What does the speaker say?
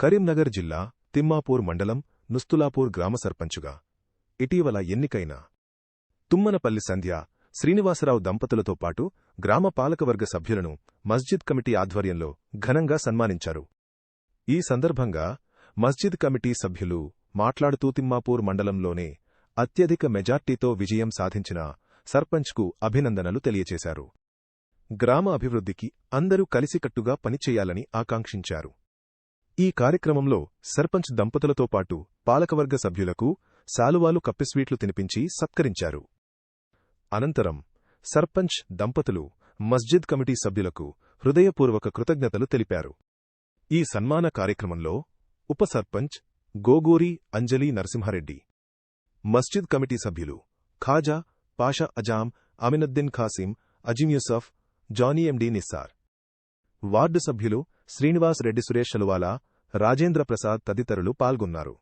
కరీంనగర్ జిల్లా తిమ్మాపూర్ మండలం నుస్తులాపూర్ గ్రామ సర్పంచుగా. ఇటీవల ఎన్నికైన తుమ్మనపల్లి సంధ్య శ్రీనివాసరావు దంపతులతో పాటు గ్రామ పాలకవర్గ సభ్యులను మస్జిద్ కమిటీ ఆధ్వర్యంలో ఘనంగా సన్మానించారు. ఈ సందర్భంగా మస్జిద్ కమిటీ సభ్యులు మాట్లాడుతూ తిమ్మాపూర్ మండలంలోనే అత్యధిక మెజార్టీతో విజయం సాధించిన సర్పంచ్కు అభినందనలు తెలియచేశారు. గ్రామ అభివృద్ధికి అందరూ కలిసికట్టుగా పనిచేయాలని ఆకాంక్షించారు. ఈ కార్యక్రమంలో సర్పంచ్ దంపతులతో పాటు పాలకవర్గ సభ్యులకు శాలువాలు కప్పిస్వీట్లు తినిపించి సత్కరించారు. అనంతరం సర్పంచ్ దంపతులు మస్జిద్ కమిటీ సభ్యులకు హృదయపూర్వక కృతజ్ఞతలు తెలిపారు. ఈ సన్మాన కార్యక్రమంలో ఉప సర్పంచ్ గోగూరి అంజలి నరసింహారెడ్డి మస్జిద్ కమిటీ సభ్యులు ఖాజా పాషా అజాం అమినద్దీన్ ఖాసిం అజిమ్ యూసఫ్ జానీ ఎండి నిస్సార్ వార్డు సభ్యులు శ్రీనివాస్ రెడ్డి సురేష్ అలువాలా రాజేంద్ర ప్రసాద్ తదితరులు పాల్గొన్నారు.